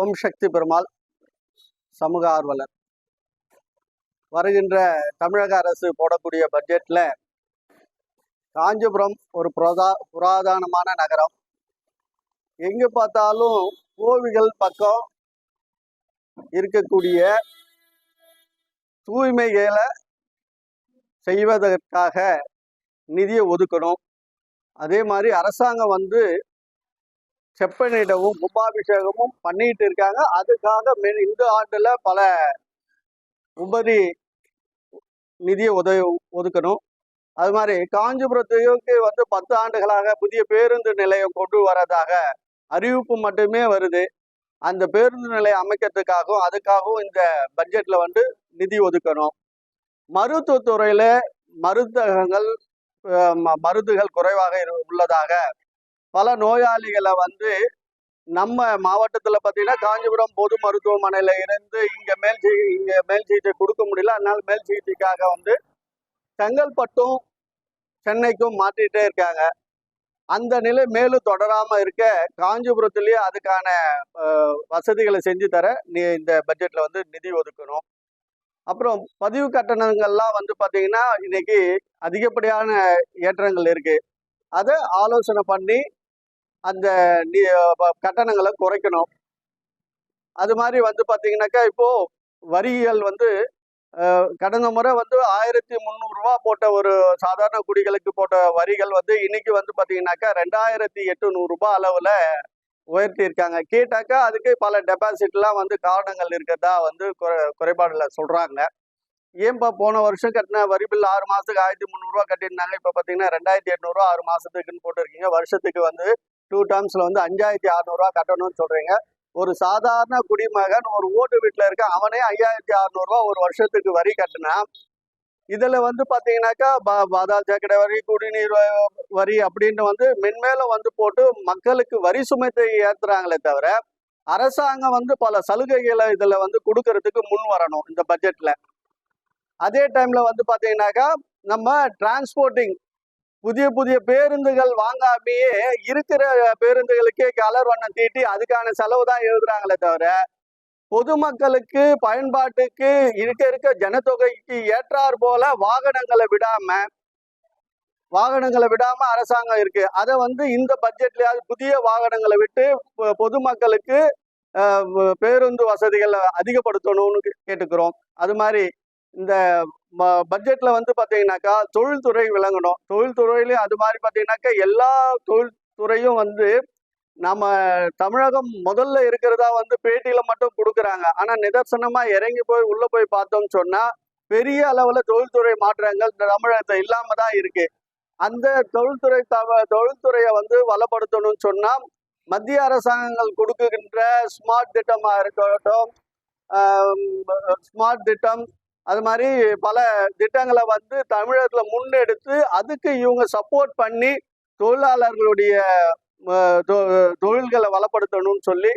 ஓம் சக்தி பெருமாள் சமூக ஆர்வலர். வருகின்ற தமிழக அரசு போடக்கூடிய பட்ஜெட்ல காஞ்சிபுரம் ஒரு புரதா புராதனமான நகரம். எங்க பார்த்தாலும் கோவில்கள் பக்கம் இருக்கக்கூடிய தூய்மைகளை செய்வதற்காக நிதியை ஒதுக்கணும். அதே மாதிரி அரசாங்கம் வந்து செப்பனிடவும் கும்பாபிஷேகமும் பண்ணிட்டு இருக்காங்க. அதுக்காக மென் இந்த ஆண்டுல பல உபரி நிதியை உதவி ஒதுக்கணும். அது மாதிரி காஞ்சிபுரத்துக்கு வந்து பத்து ஆண்டுகளாக புதிய பேருந்து நிலையம் கொண்டு வரதாக அறிவிப்பு மட்டுமே வருது. அந்த பேருந்து நிலையம் அமைக்கிறதுக்காகவும் அதுக்காகவும் இந்த பட்ஜெட்ல வந்து நிதி ஒதுக்கணும். மருத்துவத்துறையில மருந்தகங்கள் மருந்துகள் குறைவாக உள்ளதாக பல நோயாளிகளை வந்து நம்ம மாவட்டத்தில் பார்த்தீங்கன்னா காஞ்சிபுரம் பொது மருத்துவமனையில் இருந்து இங்கே மேல் இங்கே இங்க மேல் சிகிச்சை கொடுக்க முடியல. அதனால மேல் சிகிச்சைக்காக வந்து செங்கல்பட்டும் சென்னைக்கும் மாற்றிட்டே இருக்காங்க. அந்த நிலை மேலும் தொடராமல் இருக்க காஞ்சிபுரத்துலேயே அதுக்கான வசதிகளை செஞ்சு தர நீ இந்த பட்ஜெட்டில் வந்து நிதி ஒதுக்கணும். அப்புறம் பதிவு கட்டணங்கள்லாம் வந்து பார்த்தீங்கன்னா இன்னைக்கு அதிகப்படியான ஏற்றங்கள் இருக்குது அதை ஆலோசனை பண்ணி அந்த ப- கட்டணங்களை குறைக்கணும். அது மாதிரி வந்து பார்த்தீங்கன்னாக்கா இப்போ வரிகள் வந்து கடந்த முறை வந்து ஆயிரத்தி முந்நூறுரூவா போட்ட ஒரு சாதாரண குடிகளுக்கு போட்ட வரிகள் வந்து இன்னைக்கு வந்து பார்த்தீங்கன்னாக்கா ரெண்டாயிரத்தி எட்டுநூறு அளவில் உயர்த்தியிருக்காங்க. கேட்டாக்கா அதுக்கு பல டெபாசிட்லாம் வந்து காரணங்கள் இருக்கிறதா வந்து குறை குறைபாடில் சொல்கிறாங்க ஏன்பா போன வருஷம் கட்டின வரி பில் ஆறு மாதத்துக்கு ஆயிரத்தி முந்நூறுரூவா கட்டியிருந்தாங்க. இப்போ பார்த்தீங்கன்னா ரெண்டாயிரத்தி எட்நூறுரூவா ஆறு மாதத்துக்குன்னு போட்டிருக்கீங்க. வருஷத்துக்கு வந்து டூ டேர்ம்ஸில் வந்து அஞ்சாயிரத்தி அறநூறுவா கட்டணும்னு சொல்கிறீங்க ஒரு சாதாரண குடிமகன் ஒரு ஓட்டு வீட்டில் இருக்க அவனே ஐயாயிரத்தி அறநூறுவா ஒரு வருஷத்துக்கு வரி கட்டினா இதில் வந்து பார்த்தீங்கன்னாக்கா ப- சாக்கடை வரி குடிநீர் வரி அப்படின்னு வந்து மென்மேலும் வந்து போட்டு மக்களுக்கு வரி சுமைத்தை ஏற்றுறாங்களே தவிர அரசாங்கம் வந்து பல சலுகைகளை இதில் வந்து கொடுக்கறதுக்கு முன் வரணும் இந்த பட்ஜெட்டில் அதே டைமில் வந்து பார்த்தீங்கன்னாக்கா நம்ம டிரான்ஸ்போர்ட்டிங் புதிய புதிய பேருந்துகள் வாங்காமையே இருக்கிற பேருந்துகளுக்கே கலர் வண்ணம் தீட்டி அதுக்கான செலவு தான் எழுதுறாங்களே தவிர பொதுமக்களுக்கு பயன்பாட்டுக்கு இருக்க இருக்க ஜனத்தொகைக்கு ஏற்றார் போல வாகனங்களை விடாம வாகனங்களை விடாம அரசாங்கம் இருக்கு. அதை வந்து இந்த பட்ஜெட்லயாவது புதிய வாகனங்களை விட்டு பொதுமக்களுக்கு பேருந்து வசதிகளை அதிகப்படுத்தணும்னு கே- கேட்டுக்கிறோம். அது மாதிரி இந்த பட்ஜெட்ல வந்து பாத்தீங்கன்னாக்கா தொழில்துறை விளங்கணும். தொழில்துறையிலயும் அது மாதிரி பாத்தீங்கன்னாக்கா எல்லா தொழில்துறையும் வந்து நம்ம தமிழகம் முதல்ல இருக்கிறதா வந்து பேட்டியில மட்டும் கொடுக்குறாங்க. ஆனா நிதர்சனமா இறங்கி போய் உள்ள போய் பார்த்தோம்னு சொன்னா பெரிய அளவுல தொழில்துறை மாற்றங்கள் தமிழகத்தை இல்லாம தான் இருக்கு. அந்த தொழில்துறை தவ தொழில்துறையை வந்து வளப்படுத்தணும்னு சொன்னா மத்திய அரசாங்கங்கள் கொடுக்குகின்ற ஸ்மார்ட் திட்டமா இருக்கட்டும் ஸ்மார்ட் திட்டம் அது மாதிரி பல திட்டங்களை வந்து தமிழகத்தில் முன்னெடுத்து அதுக்கு இவங்க சப்போர்ட் பண்ணி தொழிலாளர்களுடைய தொ- தொழில்களை வளப்படுத்தணும்னு சொல்லி